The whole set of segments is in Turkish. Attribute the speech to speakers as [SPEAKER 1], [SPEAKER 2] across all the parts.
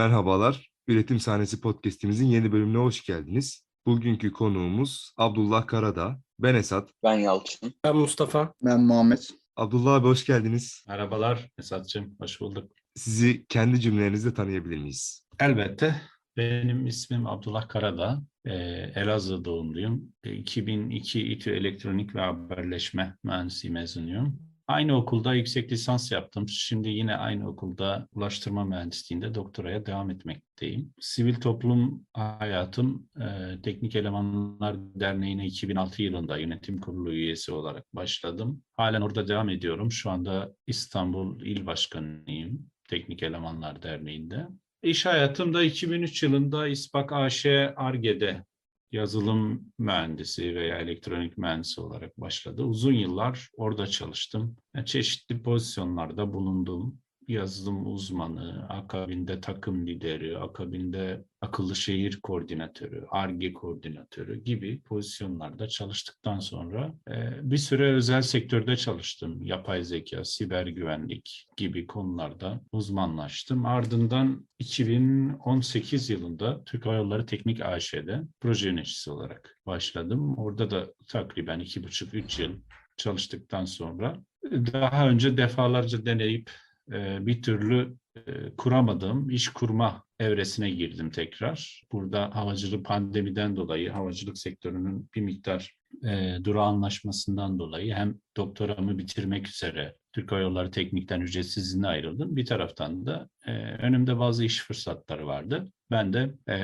[SPEAKER 1] Merhabalar, Üretim Sahnesi Podcast'imizin yeni bölümüne hoş geldiniz. Bugünkü konuğumuz Abdullah Karadağ. Ben Esat.
[SPEAKER 2] Ben Yalçın.
[SPEAKER 3] Ben Mustafa.
[SPEAKER 4] Ben Muhammed.
[SPEAKER 1] Abdullah abi hoş geldiniz.
[SPEAKER 3] Merhabalar Esat'cığım, hoş bulduk.
[SPEAKER 1] Sizi kendi cümlelerinizle tanıyabilir miyiz?
[SPEAKER 3] Elbette. Benim ismim Abdullah Karadağ. Ee, Elazığ doğumluyum. Ee, 2002 İTÜ Elektronik ve Haberleşme Mühendisliği mezunuyum. Aynı okulda yüksek lisans yaptım. Şimdi yine aynı okulda ulaştırma mühendisliğinde doktoraya devam etmekteyim. Sivil toplum hayatım e, Teknik Elemanlar Derneği'ne 2006 yılında yönetim kurulu üyesi olarak başladım. Halen orada devam ediyorum. Şu anda İstanbul İl Başkanıyım Teknik Elemanlar Derneği'nde. İş hayatım da 2003 yılında İSPAK AŞ ARGE'de yazılım mühendisi veya elektronik mühendisi olarak başladı. Uzun yıllar orada çalıştım. Yani çeşitli pozisyonlarda bulundum. Yazılım uzmanı, akabinde takım lideri, akabinde akıllı şehir koordinatörü, ARGE koordinatörü gibi pozisyonlarda çalıştıktan sonra e, bir süre özel sektörde çalıştım. Yapay zeka, siber güvenlik gibi konularda uzmanlaştım. Ardından 2018 yılında Türk Hava Yolları Teknik AŞ'de proje yöneticisi olarak başladım. Orada da takriben iki buçuk, üç yıl çalıştıktan sonra daha önce defalarca deneyip e, bir türlü e, kuramadığım iş kurma evresine girdim tekrar. Burada havacılık pandemiden dolayı havacılık sektörünün bir miktar e, dura anlaşmasından dolayı hem doktoramı bitirmek üzere Türk Hava Yolları Teknik'ten ücretsiz izne ayrıldım. Bir taraftan da e, önümde bazı iş fırsatları vardı. Ben de e,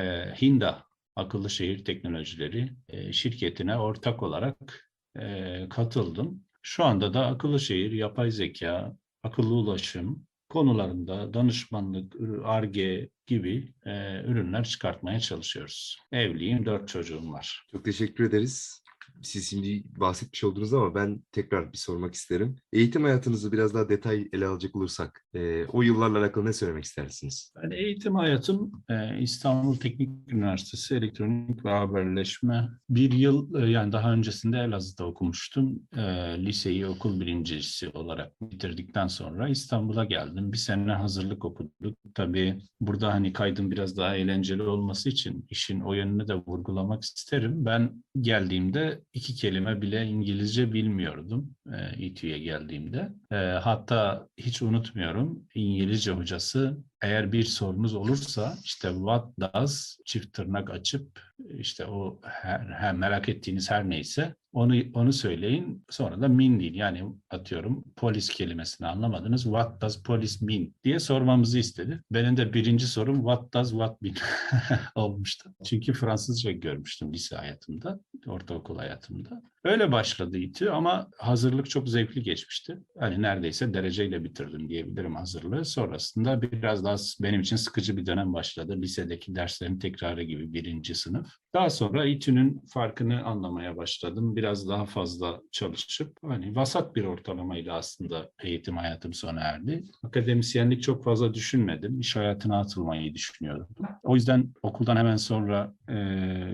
[SPEAKER 3] Hinda Akıllı Şehir Teknolojileri e, şirketine ortak olarak e, katıldım. Şu anda da akıllı şehir, yapay zeka, akıllı ulaşım konularında danışmanlık, ARGE gibi e, ürünler çıkartmaya çalışıyoruz. Evliyim, dört çocuğum var.
[SPEAKER 1] Çok teşekkür ederiz. Siz şimdi bahsetmiş oldunuz ama ben tekrar bir sormak isterim. Eğitim hayatınızı biraz daha detay ele alacak olursak, e, o yıllarla alakalı ne söylemek istersiniz?
[SPEAKER 3] Ben eğitim hayatım e, İstanbul Teknik Üniversitesi Elektronik ve Haberleşme. Bir yıl e, yani daha öncesinde Elazığ'da okumuştum. E, liseyi okul birincisi olarak bitirdikten sonra İstanbul'a geldim. Bir sene hazırlık okuduk. Tabii burada hani kaydım biraz daha eğlenceli olması için işin o yönünü de vurgulamak isterim. Ben geldiğimde iki kelime bile İngilizce bilmiyordum e, İTÜ'ye geldiğimde. E, hatta hiç unutmuyorum İngilizce hocası eğer bir sorunuz olursa işte what does çift tırnak açıp işte o her, her merak ettiğiniz her neyse onu onu söyleyin. Sonra da mean değil. Yani atıyorum polis kelimesini anlamadınız. What does police mean diye sormamızı istedi. Benim de birinci sorum what does what mean olmuştu. Çünkü Fransızca görmüştüm lise hayatımda, ortaokul hayatımda. Öyle başladı İTÜ ama hazırlık çok zevkli geçmişti. Hani neredeyse dereceyle bitirdim diyebilirim hazırlığı. Sonrasında biraz daha benim için sıkıcı bir dönem başladı. Lisedeki derslerin tekrarı gibi birinci sınıf. Daha sonra İTÜ'nün farkını anlamaya başladım. Biraz daha fazla çalışıp hani vasat bir ortalamayla aslında eğitim hayatım sona erdi. Akademisyenlik çok fazla düşünmedim. İş hayatına atılmayı düşünüyordum. O yüzden okuldan hemen sonra e,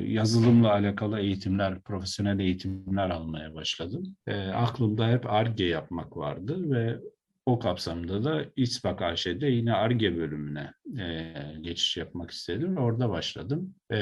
[SPEAKER 3] yazılımla alakalı eğitimler, profesyonel eğitimler almaya başladım. E, aklımda hep ARGE yapmak vardı ve o kapsamda da İSPAK AŞ'de yine ARGE bölümüne e, geçiş yapmak istedim ve orada başladım. E,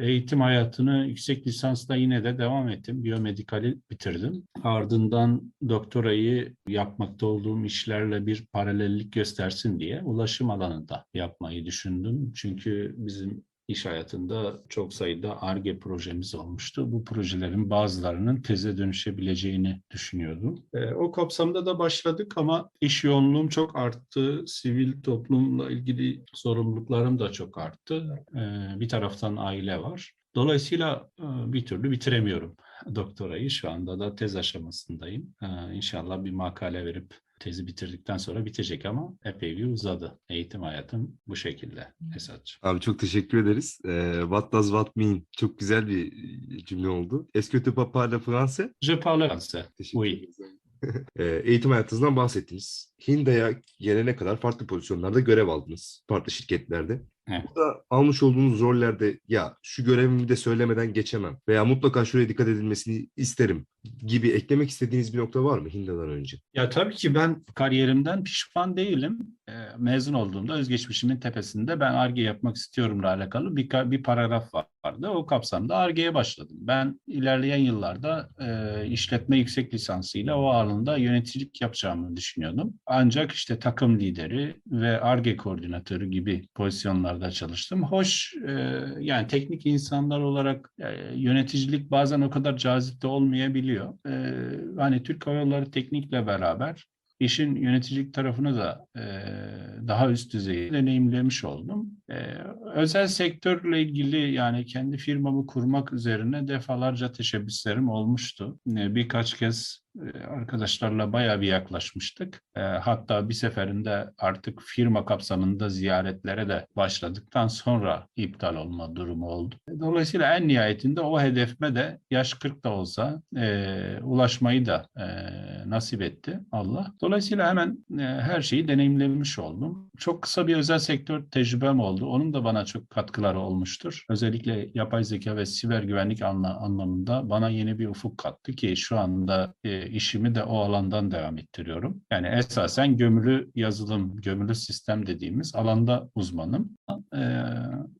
[SPEAKER 3] eğitim hayatını yüksek lisansla yine de devam ettim. Biyomedikali bitirdim. Ardından doktorayı yapmakta olduğum işlerle bir paralellik göstersin diye ulaşım alanında yapmayı düşündüm. Çünkü bizim iş hayatında çok sayıda ARGE projemiz olmuştu. Bu projelerin bazılarının teze dönüşebileceğini düşünüyordum. E, o kapsamda da başladık ama iş yoğunluğum çok arttı. Sivil toplumla ilgili sorumluluklarım da çok arttı. E, bir taraftan aile var. Dolayısıyla e, bir türlü bitiremiyorum doktorayı. Şu anda da tez aşamasındayım. E, inşallah bir makale verip tezi bitirdikten sonra bitecek ama epey bir uzadı. Eğitim hayatım bu şekilde Esat'cığım.
[SPEAKER 1] Abi çok teşekkür ederiz. E, what does what mean? Çok güzel bir cümle oldu. Est-ce que tu peux parler français?
[SPEAKER 3] Je parle français.
[SPEAKER 1] Teşekkür
[SPEAKER 3] Oui.
[SPEAKER 1] ederiz. E, eğitim hayatınızdan bahsettiniz. Hinda'ya gelene kadar farklı pozisyonlarda görev aldınız. Farklı şirketlerde.
[SPEAKER 3] Evet.
[SPEAKER 1] Burada almış olduğunuz rollerde ya şu görevimi de söylemeden geçemem veya mutlaka şuraya dikkat edilmesini isterim gibi eklemek istediğiniz bir nokta var mı Hinda'dan önce?
[SPEAKER 3] Ya tabii ki ben kariyerimden pişman değilim. Ee, mezun olduğumda özgeçmişimin tepesinde ben ARGE yapmak istiyorumla alakalı bir, bir paragraf vardı. O kapsamda ARGE'ye başladım. Ben ilerleyen yıllarda e, işletme yüksek lisansıyla o alanda yöneticilik yapacağımı düşünüyordum. Ancak işte takım lideri ve ARGE koordinatörü gibi pozisyonlarda çalıştım. Hoş e, yani teknik insanlar olarak e, yöneticilik bazen o kadar cazip de olmayabiliyor. E, hani Türk Hava Yolları teknikle beraber işin yöneticilik tarafını da e, daha üst düzey deneyimlemiş oldum. E, özel sektörle ilgili yani kendi firmamı kurmak üzerine defalarca teşebbüslerim olmuştu. E, birkaç kez arkadaşlarla bayağı bir yaklaşmıştık. E, hatta bir seferinde artık firma kapsamında ziyaretlere de başladıktan sonra iptal olma durumu oldu. Dolayısıyla en nihayetinde o hedefime de yaş 40 da olsa e, ulaşmayı da e, nasip etti Allah. Dolayısıyla hemen e, her şeyi deneyimlemiş oldum. Çok kısa bir özel sektör tecrübem oldu. Onun da bana çok katkıları olmuştur. Özellikle yapay zeka ve siber güvenlik anla, anlamında bana yeni bir ufuk kattı ki şu anda e, işimi de o alandan devam ettiriyorum. Yani esasen gömülü yazılım, gömülü sistem dediğimiz alanda uzmanım. E,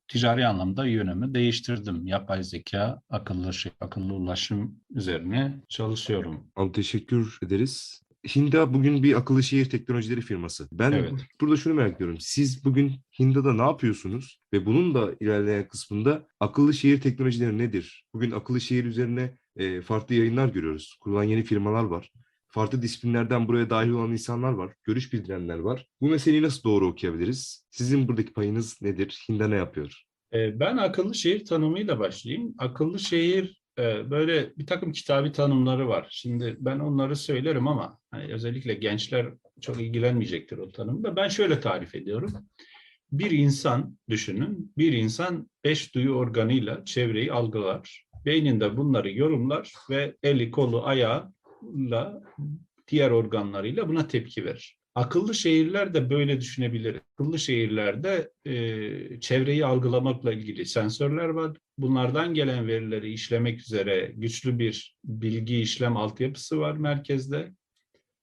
[SPEAKER 3] ticari anlamda yönümü değiştirdim. Yapay zeka, akıllı şey, akıllı ulaşım üzerine çalışıyorum.
[SPEAKER 1] Abi teşekkür ederiz. Hinda bugün bir akıllı şehir teknolojileri firması. Ben
[SPEAKER 3] Evet.
[SPEAKER 1] burada şunu merak ediyorum. Siz bugün Hinda'da ne yapıyorsunuz? Ve bunun da ilerleyen kısmında akıllı şehir teknolojileri nedir? Bugün akıllı şehir üzerine e, farklı yayınlar görüyoruz. Kurulan yeni firmalar var. Farklı disiplinlerden buraya dahil olan insanlar var. Görüş bildirenler var. Bu meseleyi nasıl doğru okuyabiliriz? Sizin buradaki payınız nedir? Hinda ne yapıyor?
[SPEAKER 3] Ben akıllı şehir tanımıyla başlayayım. Akıllı şehir böyle bir takım kitabi tanımları var. Şimdi ben onları söylerim ama hani özellikle gençler çok ilgilenmeyecektir o tanımda. Ben şöyle tarif ediyorum. Bir insan düşünün, bir insan beş duyu organıyla çevreyi algılar. Beyninde bunları yorumlar ve eli, kolu, ayağıyla diğer organlarıyla buna tepki verir. Akıllı şehirler de böyle düşünebilir. Akıllı şehirlerde e, çevreyi algılamakla ilgili sensörler var. Bunlardan gelen verileri işlemek üzere güçlü bir bilgi işlem altyapısı var merkezde.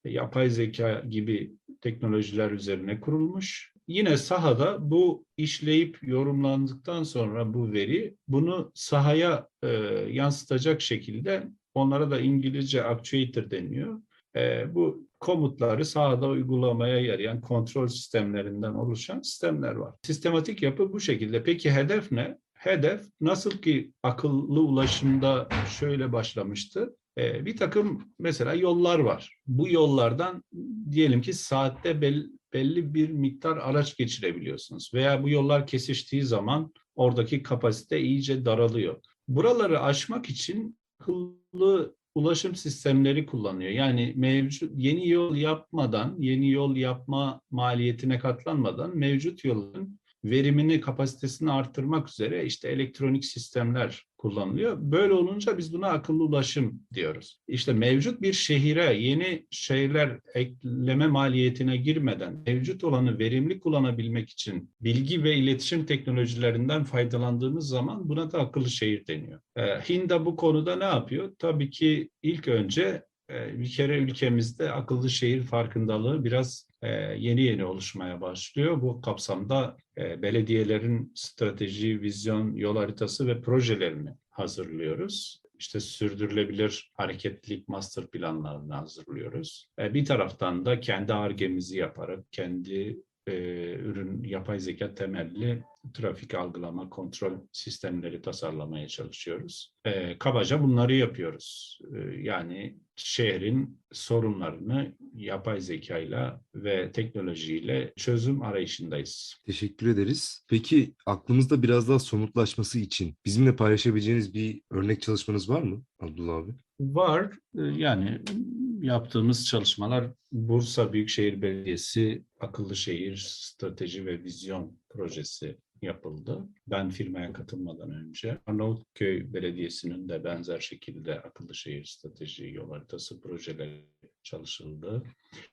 [SPEAKER 3] E, Yapay zeka gibi teknolojiler üzerine kurulmuş. Yine sahada bu işleyip yorumlandıktan sonra bu veri bunu sahaya e, yansıtacak şekilde onlara da İngilizce actuator deniyor. E, bu komutları sahada uygulamaya yarayan kontrol sistemlerinden oluşan sistemler var. Sistematik yapı bu şekilde. Peki hedef ne? Hedef nasıl ki akıllı ulaşımda şöyle başlamıştı. Ee, bir takım mesela yollar var. Bu yollardan diyelim ki saatte bel- belli bir miktar araç geçirebiliyorsunuz. Veya bu yollar kesiştiği zaman oradaki kapasite iyice daralıyor. Buraları aşmak için akıllı ulaşım sistemleri kullanıyor. Yani mevcut yeni yol yapmadan, yeni yol yapma maliyetine katlanmadan mevcut yolun verimini, kapasitesini arttırmak üzere işte elektronik sistemler kullanılıyor. Böyle olunca biz buna akıllı ulaşım diyoruz. İşte mevcut bir şehire yeni şeyler ekleme maliyetine girmeden mevcut olanı verimli kullanabilmek için bilgi ve iletişim teknolojilerinden faydalandığımız zaman buna da akıllı şehir deniyor. Ee, Hinda bu konuda ne yapıyor? Tabii ki ilk önce bir kere ülkemizde akıllı şehir farkındalığı biraz e, yeni yeni oluşmaya başlıyor. Bu kapsamda e, belediyelerin strateji, vizyon, yol haritası ve projelerini hazırlıyoruz. İşte sürdürülebilir hareketlilik master planlarını hazırlıyoruz. E, bir taraftan da kendi argemizi yaparak, kendi e, ürün yapay zeka temelli trafik algılama, kontrol sistemleri tasarlamaya çalışıyoruz. E, kabaca bunları yapıyoruz. E, yani şehrin sorunlarını yapay zekayla ve teknolojiyle çözüm arayışındayız.
[SPEAKER 1] Teşekkür ederiz. Peki aklımızda biraz daha somutlaşması için bizimle paylaşabileceğiniz bir örnek çalışmanız var mı Abdullah abi?
[SPEAKER 3] Var. E, Yani yaptığımız çalışmalar Bursa Büyükşehir Belediyesi Akıllı Şehir Strateji ve Vizyon Projesi yapıldı. Ben firmaya katılmadan önce Arnavutköy Belediyesi'nin de benzer şekilde akıllı şehir strateji yol haritası projeleri çalışıldı.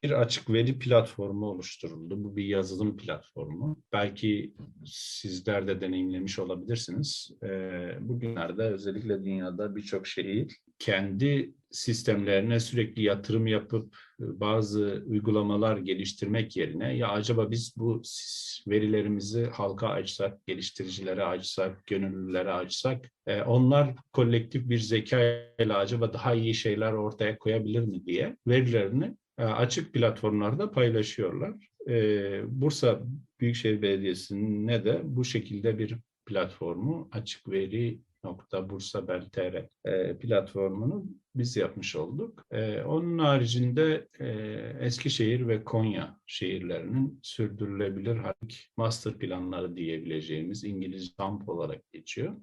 [SPEAKER 3] Bir açık veri platformu oluşturuldu. Bu bir yazılım platformu. Belki sizler de deneyimlemiş olabilirsiniz. Ee, Bugünlerde özellikle dünyada birçok şehir kendi sistemlerine sürekli yatırım yapıp e, bazı uygulamalar geliştirmek yerine ya acaba biz bu verilerimizi halka açsak, geliştiricilere açsak, gönüllülere açsak, e, onlar kolektif bir zeka ile acaba daha iyi şeyler ortaya koyabilir mi diye verilerini e, açık platformlarda paylaşıyorlar. Bursa Büyükşehir Belediyesi'ne de bu şekilde bir platformu açık veri Bursa.Bel.tr e, platformunu biz yapmış olduk. E, onun haricinde e, Eskişehir ve Konya şehirlerinin sürdürülebilir halik master planları diyebileceğimiz İngiliz SAMP olarak geçiyor.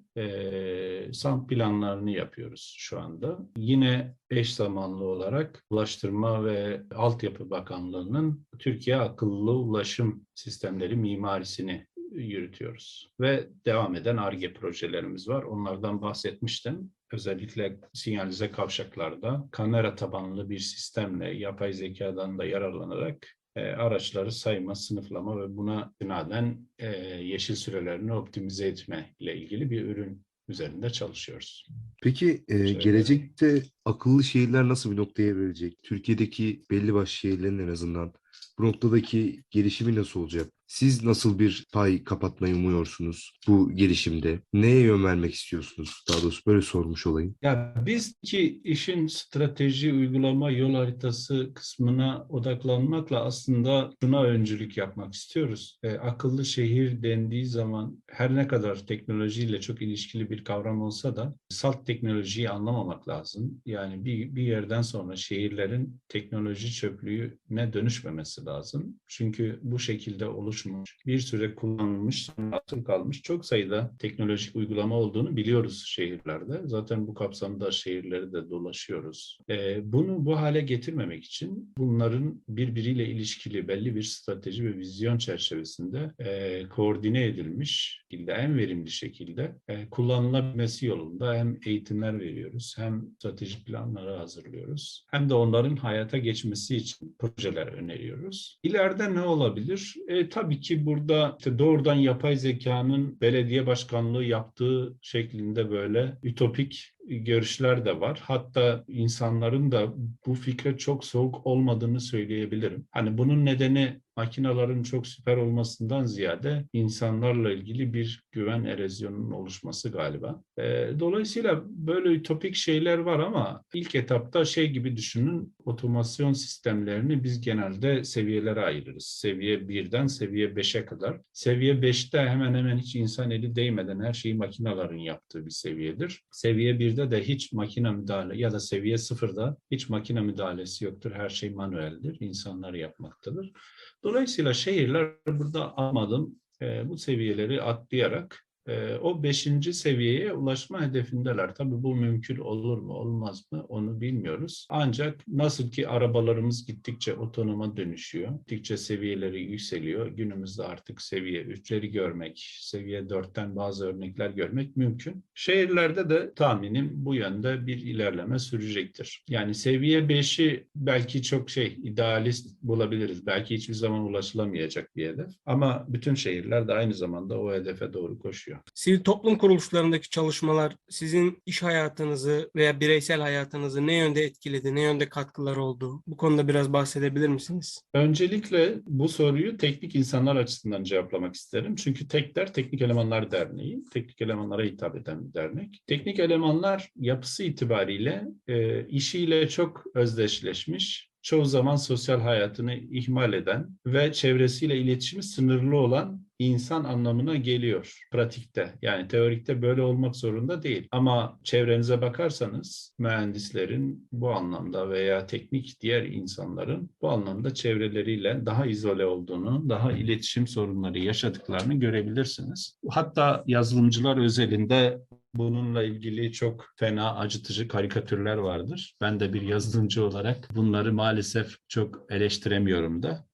[SPEAKER 3] SAMP planlarını yapıyoruz şu anda. Yine eş zamanlı olarak Ulaştırma ve Altyapı Bakanlığı'nın Türkiye Akıllı Ulaşım Sistemleri mimarisini yürütüyoruz. Ve devam eden ARGE projelerimiz var. Onlardan bahsetmiştim. Özellikle sinyalize kavşaklarda kamera tabanlı bir sistemle yapay zekadan da yararlanarak e, araçları sayma, sınıflama ve buna binaen e, yeşil sürelerini optimize etme ile ilgili bir ürün üzerinde çalışıyoruz.
[SPEAKER 1] Peki e,
[SPEAKER 3] Şöyle.
[SPEAKER 1] gelecekte akıllı şehirler nasıl bir noktaya evrilecek? Türkiye'deki belli başlı şehirlerin en azından bu noktadaki gelişimi nasıl olacak? Siz nasıl bir pay kapatmayı umuyorsunuz bu gelişimde? Neye yön vermek istiyorsunuz? Daha doğrusu böyle sormuş olayım.
[SPEAKER 3] Ya biz ki işin strateji, uygulama, yol haritası kısmına odaklanmakla aslında şuna öncülük yapmak istiyoruz. E, akıllı şehir dendiği zaman her ne kadar teknolojiyle çok ilişkili bir kavram olsa da salt teknolojiyi anlamamak lazım. Yani bir, bir yerden sonra şehirlerin teknoloji çöplüğüne dönüşmemesi lazım. Çünkü bu şekilde oluşmuş, bir süre kullanılmış, atıl kalmış çok sayıda teknolojik uygulama olduğunu biliyoruz şehirlerde. Zaten bu kapsamda şehirleri de dolaşıyoruz. Ee, bunu bu hale getirmemek için bunların birbiriyle ilişkili belli bir strateji ve vizyon çerçevesinde e, koordine edilmiş şekilde, en verimli şekilde e, kullanılabilmesi yolunda hem eğitimler veriyoruz, hem stratejik planları hazırlıyoruz, hem de onların hayata geçmesi için projeler öneriyoruz. İleride ne olabilir? E, tabii ki burada işte doğrudan yapay zekanın belediye başkanlığı yaptığı şeklinde böyle ütopik görüşler de var. Hatta insanların da bu fikre çok soğuk olmadığını söyleyebilirim. Hani bunun nedeni makinaların çok süper olmasından ziyade insanlarla ilgili bir güven erozyonunun oluşması galiba. E, dolayısıyla böyle ütopik şeyler var ama ilk etapta şey gibi düşünün otomasyon sistemlerini biz genelde seviyelere ayırırız. Seviye 1'den seviye 5'e kadar. Seviye 5'te hemen hemen hiç insan eli değmeden her şeyi makinaların yaptığı bir seviyedir. Seviye 1'de de hiç makine müdahale ya da seviye 0'da hiç makine müdahalesi yoktur. Her şey manueldir. İnsanlar yapmaktadır. Dolayısıyla şehirler burada almadım bu seviyeleri atlayarak e, o beşinci seviyeye ulaşma hedefindeler. Tabii bu mümkün olur mu olmaz mı onu bilmiyoruz. Ancak nasıl ki arabalarımız gittikçe otonoma dönüşüyor, gittikçe seviyeleri yükseliyor. Günümüzde artık seviye 3'leri görmek, seviye 4'ten bazı örnekler görmek mümkün. Şehirlerde de tahminim bu yönde bir ilerleme sürecektir. Yani seviye 5'i belki çok şey idealist bulabiliriz. Belki hiçbir zaman ulaşılamayacak bir hedef. Ama bütün şehirler de aynı zamanda o hedefe doğru koşuyor.
[SPEAKER 2] Sivil toplum kuruluşlarındaki çalışmalar sizin iş hayatınızı veya bireysel hayatınızı ne yönde etkiledi, ne yönde katkıları oldu? Bu konuda biraz bahsedebilir misiniz?
[SPEAKER 3] Öncelikle bu soruyu teknik insanlar açısından cevaplamak isterim. Çünkü TEKDER Teknik Elemanlar Derneği, teknik elemanlara hitap eden bir dernek. Teknik elemanlar yapısı itibariyle e, işiyle çok özdeşleşmiş, çoğu zaman sosyal hayatını ihmal eden ve çevresiyle iletişimi sınırlı olan insan anlamına geliyor pratikte. Yani teorikte böyle olmak zorunda değil. Ama çevrenize bakarsanız mühendislerin bu anlamda veya teknik diğer insanların bu anlamda çevreleriyle daha izole olduğunu, daha iletişim sorunları yaşadıklarını görebilirsiniz. Hatta yazılımcılar özelinde Bununla ilgili çok fena acıtıcı karikatürler vardır. Ben de bir yazılımcı olarak bunları maalesef çok eleştiremiyorum da.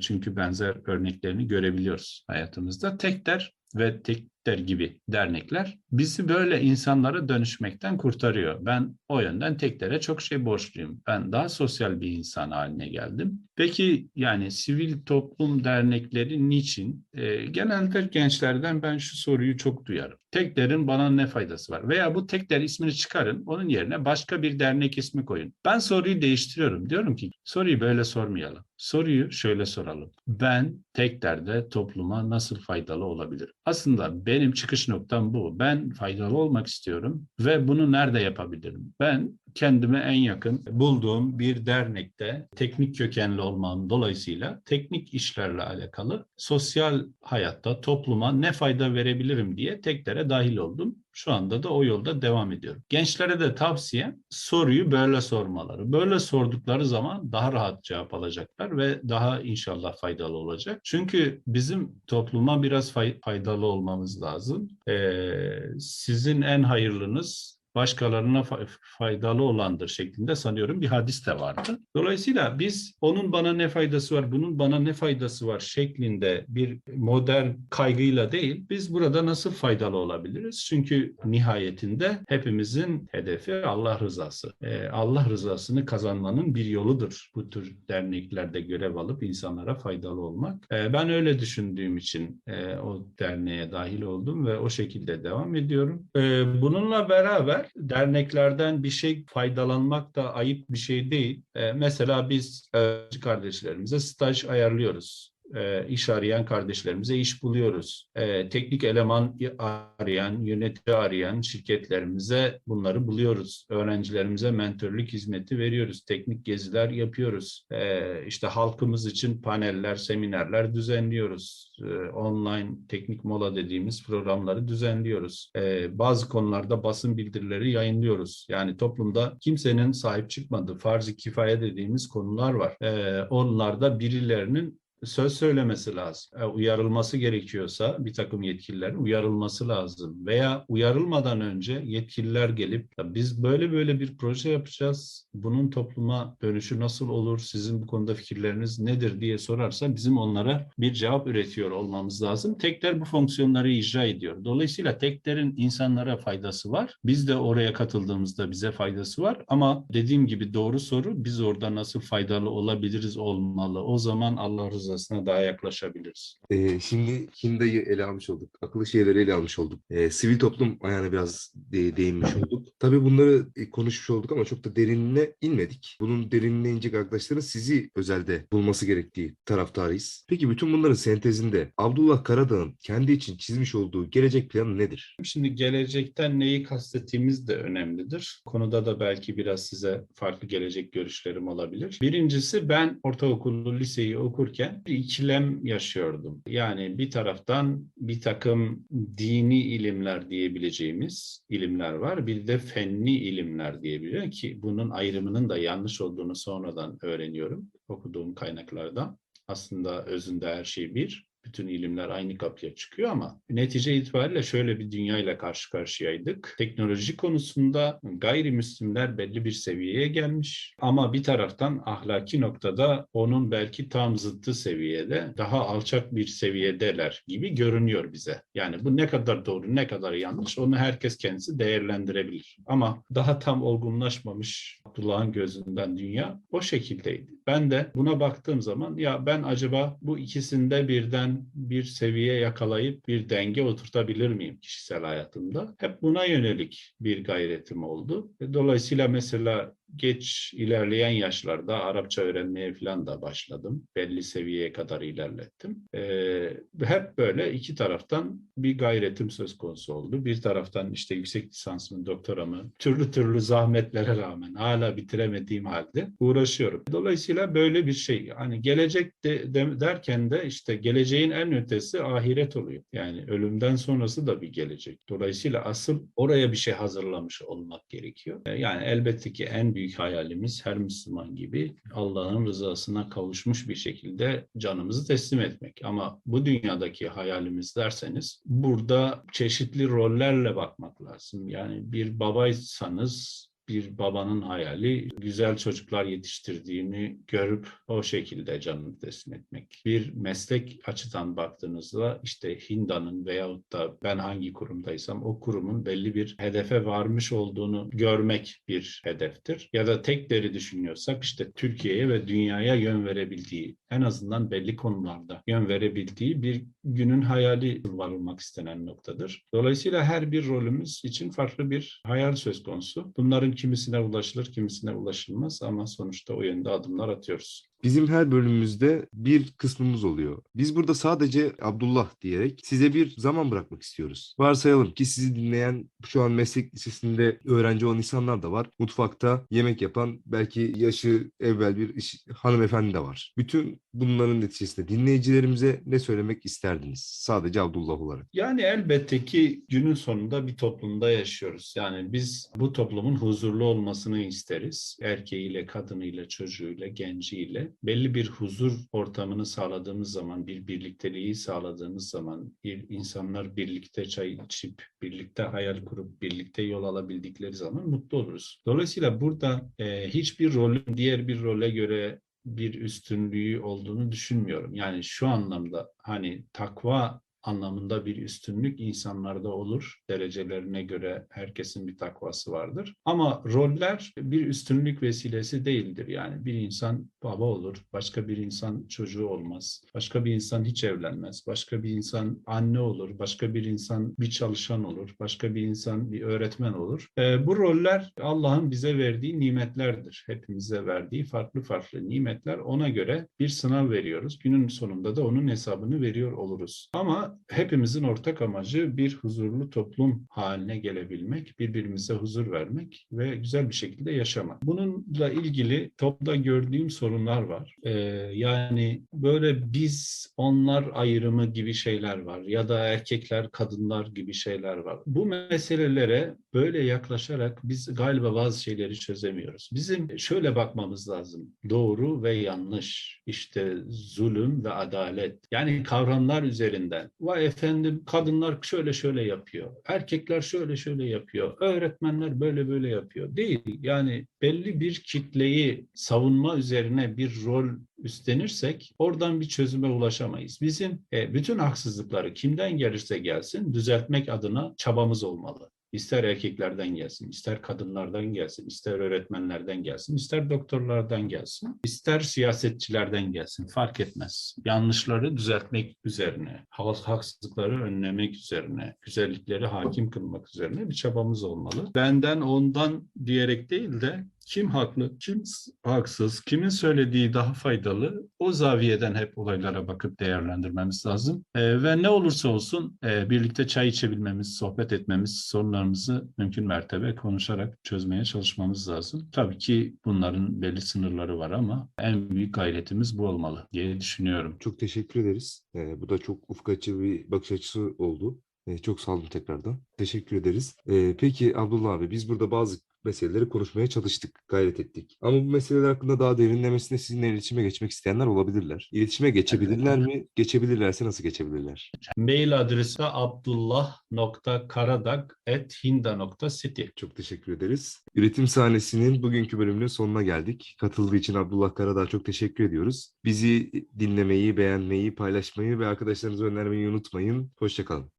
[SPEAKER 3] Çünkü benzer örneklerini görebiliyoruz hayatımızda. Tekder ve tek, der gibi dernekler bizi böyle insanlara dönüşmekten kurtarıyor. Ben o yönden teklere çok şey borçluyum. Ben daha sosyal bir insan haline geldim. Peki yani sivil toplum dernekleri niçin? Ee, genelde gençlerden ben şu soruyu çok duyarım. Teklerin bana ne faydası var? Veya bu tekler ismini çıkarın, onun yerine başka bir dernek ismi koyun. Ben soruyu değiştiriyorum. Diyorum ki soruyu böyle sormayalım. Soruyu şöyle soralım. Ben teklerde topluma nasıl faydalı olabilirim? Aslında benim çıkış noktam bu. Ben faydalı olmak istiyorum ve bunu nerede yapabilirim? Ben kendime en yakın bulduğum bir dernekte teknik kökenli olmam dolayısıyla teknik işlerle alakalı sosyal hayatta topluma ne fayda verebilirim diye teklere dahil oldum. Şu anda da o yolda devam ediyorum. Gençlere de tavsiye soruyu böyle sormaları. Böyle sordukları zaman daha rahat cevap alacaklar ve daha inşallah faydalı olacak. Çünkü bizim topluma biraz fay- faydalı olmamız lazım. Ee, sizin en hayırlınız başkalarına fa- faydalı olandır şeklinde sanıyorum bir hadis de vardı. Dolayısıyla biz onun bana ne faydası var, bunun bana ne faydası var şeklinde bir modern kaygıyla değil, biz burada nasıl faydalı olabiliriz? Çünkü nihayetinde hepimizin hedefi Allah rızası. Ee, Allah rızasını kazanmanın bir yoludur bu tür derneklerde görev alıp insanlara faydalı olmak. Ee, ben öyle düşündüğüm için e, o derneğe dahil oldum ve o şekilde devam ediyorum. Ee, bununla beraber derneklerden bir şey faydalanmak da ayıp bir şey değil. Ee, mesela biz öğrenci kardeşlerimize staj ayarlıyoruz. E, iş arayan kardeşlerimize iş buluyoruz. E, teknik eleman arayan, yönetici arayan şirketlerimize bunları buluyoruz. Öğrencilerimize mentörlük hizmeti veriyoruz. Teknik geziler yapıyoruz. E, işte halkımız için paneller, seminerler düzenliyoruz. E, online teknik mola dediğimiz programları düzenliyoruz. E, bazı konularda basın bildirileri yayınlıyoruz. Yani toplumda kimsenin sahip çıkmadığı farz-ı kifaye dediğimiz konular var. E, onlarda birilerinin söz söylemesi lazım. E, uyarılması gerekiyorsa bir takım yetkililerin uyarılması lazım. Veya uyarılmadan önce yetkililer gelip "Ya biz böyle böyle bir proje yapacağız. Bunun topluma dönüşü nasıl olur? Sizin bu konuda fikirleriniz nedir diye sorarsa bizim onlara bir cevap üretiyor olmamız lazım. Tekler bu fonksiyonları icra ediyor. Dolayısıyla teklerin insanlara faydası var. Biz de oraya katıldığımızda bize faydası var. Ama dediğim gibi doğru soru biz orada nasıl faydalı olabiliriz olmalı. O zaman Allah rızasına daha yaklaşabiliriz.
[SPEAKER 1] Ee, şimdi Hinda'yı ele almış olduk. Akıllı şehirleri ele almış olduk. Ee, sivil toplum ayağına biraz de- değinmiş olduk. Tabii bunları e, konuşmuş olduk ama çok da derinine inmedik. Bunun derinine inecek arkadaşların sizi özelde bulması gerektiği taraftarıyız. Peki bütün bunların sentezinde Abdullah Karadağ'ın kendi için çizmiş olduğu gelecek planı nedir?
[SPEAKER 3] Şimdi gelecekten neyi kastettiğimiz de önemlidir. Konuda da belki biraz size farklı gelecek görüşlerim olabilir. Birincisi ben ortaokulu, liseyi okurken ikilem yaşıyordum. Yani bir taraftan bir takım dini ilimler diyebileceğimiz ilimler var. Bir de fenni ilimler diyebiliyor ki bunun ayrımının da yanlış olduğunu sonradan öğreniyorum okuduğum kaynaklardan. Aslında özünde her şey bir. Bütün ilimler aynı kapıya çıkıyor ama netice itibariyle şöyle bir dünyayla karşı karşıyaydık. Teknoloji konusunda gayrimüslimler belli bir seviyeye gelmiş ama bir taraftan ahlaki noktada onun belki tam zıttı seviyede daha alçak bir seviyedeler gibi görünüyor bize. Yani bu ne kadar doğru ne kadar yanlış onu herkes kendisi değerlendirebilir. Ama daha tam olgunlaşmamış Abdullah'ın gözünden dünya o şekildeydi. Ben de buna baktığım zaman ya ben acaba bu ikisinde birden bir seviye yakalayıp bir denge oturtabilir miyim kişisel hayatımda? Hep buna yönelik bir gayretim oldu. E, Dolayısıyla mesela geç ilerleyen yaşlarda Arapça öğrenmeye falan da başladım. Belli seviyeye kadar ilerlettim. Ee, hep böyle iki taraftan bir gayretim söz konusu oldu. Bir taraftan işte yüksek lisansımı, doktoramı türlü türlü zahmetlere rağmen hala bitiremediğim halde uğraşıyorum. Dolayısıyla böyle bir şey. Hani gelecek de, de- derken de işte geleceğin en ötesi ahiret oluyor. Yani ölümden sonrası da bir gelecek. Dolayısıyla asıl oraya bir şey hazırlamış olmak gerekiyor. Ee, Yani elbette ki en büyük hayalimiz her Müslüman gibi Allah'ın rızasına kavuşmuş bir şekilde canımızı teslim etmek. Ama bu dünyadaki hayalimiz derseniz burada çeşitli rollerle bakmak lazım. Yani bir babaysanız bir babanın hayali güzel çocuklar yetiştirdiğini görüp o şekilde canını teslim etmek. Bir meslek açıdan baktığınızda işte Hinda'nın veyahut da ben hangi kurumdaysam o kurumun belli bir hedefe varmış olduğunu görmek bir hedeftir. Ya da tekleri düşünüyorsak işte Türkiye'ye ve dünyaya yön verebildiği, en azından belli konularda yön verebildiği bir günün hayali varılmak istenen noktadır. Dolayısıyla her bir rolümüz için farklı bir hayal söz konusu. Bunların kimisine ulaşılır, kimisine ulaşılmaz ama sonuçta o yönde adımlar atıyoruz.
[SPEAKER 1] Bizim her bölümümüzde bir kısmımız oluyor. Biz burada sadece Abdullah diyerek size bir zaman bırakmak istiyoruz. Varsayalım ki sizi dinleyen şu an meslek lisesinde öğrenci olan insanlar da var. Mutfakta yemek yapan belki yaşı evvel bir iş, hanımefendi de var. Bütün bunların neticesinde dinleyicilerimize ne söylemek isterdiniz? Sadece Abdullah olarak.
[SPEAKER 3] Yani elbette ki günün sonunda bir toplumda yaşıyoruz. Yani biz bu toplumun huzurlu olmasını isteriz. Erkeğiyle, kadınıyla, çocuğuyla, genciyle. Belli bir huzur ortamını sağladığımız zaman, bir birlikteliği sağladığımız zaman, bir insanlar birlikte çay içip, birlikte hayal kurup, birlikte yol alabildikleri zaman mutlu oluruz. Dolayısıyla burada e, hiçbir rolün diğer bir role göre bir üstünlüğü olduğunu düşünmüyorum. Yani şu anlamda hani takva anlamında bir üstünlük insanlarda olur. Derecelerine göre herkesin bir takvası vardır. Ama roller bir üstünlük vesilesi değildir. Yani bir insan baba olur, başka bir insan çocuğu olmaz. Başka bir insan hiç evlenmez. Başka bir insan anne olur, başka bir insan bir çalışan olur, başka bir insan bir öğretmen olur. Ee, bu roller Allah'ın bize verdiği nimetlerdir. Hepimize verdiği farklı farklı nimetler. Ona göre bir sınav veriyoruz. Günün sonunda da onun hesabını veriyor oluruz. Ama hepimizin ortak amacı bir huzurlu toplum haline gelebilmek, birbirimize huzur vermek ve güzel bir şekilde yaşamak. Bununla ilgili toplumda gördüğüm sorunlar var. Ee, yani böyle biz onlar ayrımı gibi şeyler var ya da erkekler kadınlar gibi şeyler var. Bu meselelere böyle yaklaşarak biz galiba bazı şeyleri çözemiyoruz. Bizim şöyle bakmamız lazım. Doğru ve yanlış, işte zulüm ve adalet. Yani kavramlar üzerinden. Vay efendim kadınlar şöyle şöyle yapıyor. Erkekler şöyle şöyle yapıyor. Öğretmenler böyle böyle yapıyor. Değil. Yani belli bir kitleyi savunma üzerine bir rol üstlenirsek oradan bir çözüme ulaşamayız. Bizim e, bütün haksızlıkları kimden gelirse gelsin düzeltmek adına çabamız olmalı. İster erkeklerden gelsin, ister kadınlardan gelsin, ister öğretmenlerden gelsin, ister doktorlardan gelsin, ister siyasetçilerden gelsin fark etmez. Yanlışları düzeltmek üzerine, hak- haksızlıkları önlemek üzerine, güzellikleri hakim kılmak üzerine bir çabamız olmalı. Benden ondan diyerek değil de kim haklı, kim haksız, kimin söylediği daha faydalı o zaviyeden hep olaylara bakıp değerlendirmemiz lazım. Ee, ve ne olursa olsun e, birlikte çay içebilmemiz, sohbet etmemiz, sorunlarımızı mümkün mertebe konuşarak çözmeye çalışmamız lazım. Tabii ki bunların belli sınırları var ama en büyük gayretimiz bu olmalı diye düşünüyorum.
[SPEAKER 1] Çok teşekkür ederiz. Ee, bu da çok ufuk açı bir bakış açısı oldu. Ee, çok sağ olun tekrardan. Teşekkür ederiz. Ee, peki Abdullah abi biz burada bazı meseleleri konuşmaya çalıştık, gayret ettik. Ama bu meseleler hakkında daha derinlemesine sizinle iletişime geçmek isteyenler olabilirler. İletişime geçebilirler mi? Geçebilirlerse nasıl geçebilirler?
[SPEAKER 3] Mail adresi abdullah.karadak.hinda.city
[SPEAKER 1] Çok teşekkür ederiz. Üretim sahnesinin bugünkü bölümünün sonuna geldik. Katıldığı için Abdullah Karadağ çok teşekkür ediyoruz. Bizi dinlemeyi, beğenmeyi, paylaşmayı ve arkadaşlarınıza önermeyi unutmayın. Hoşçakalın.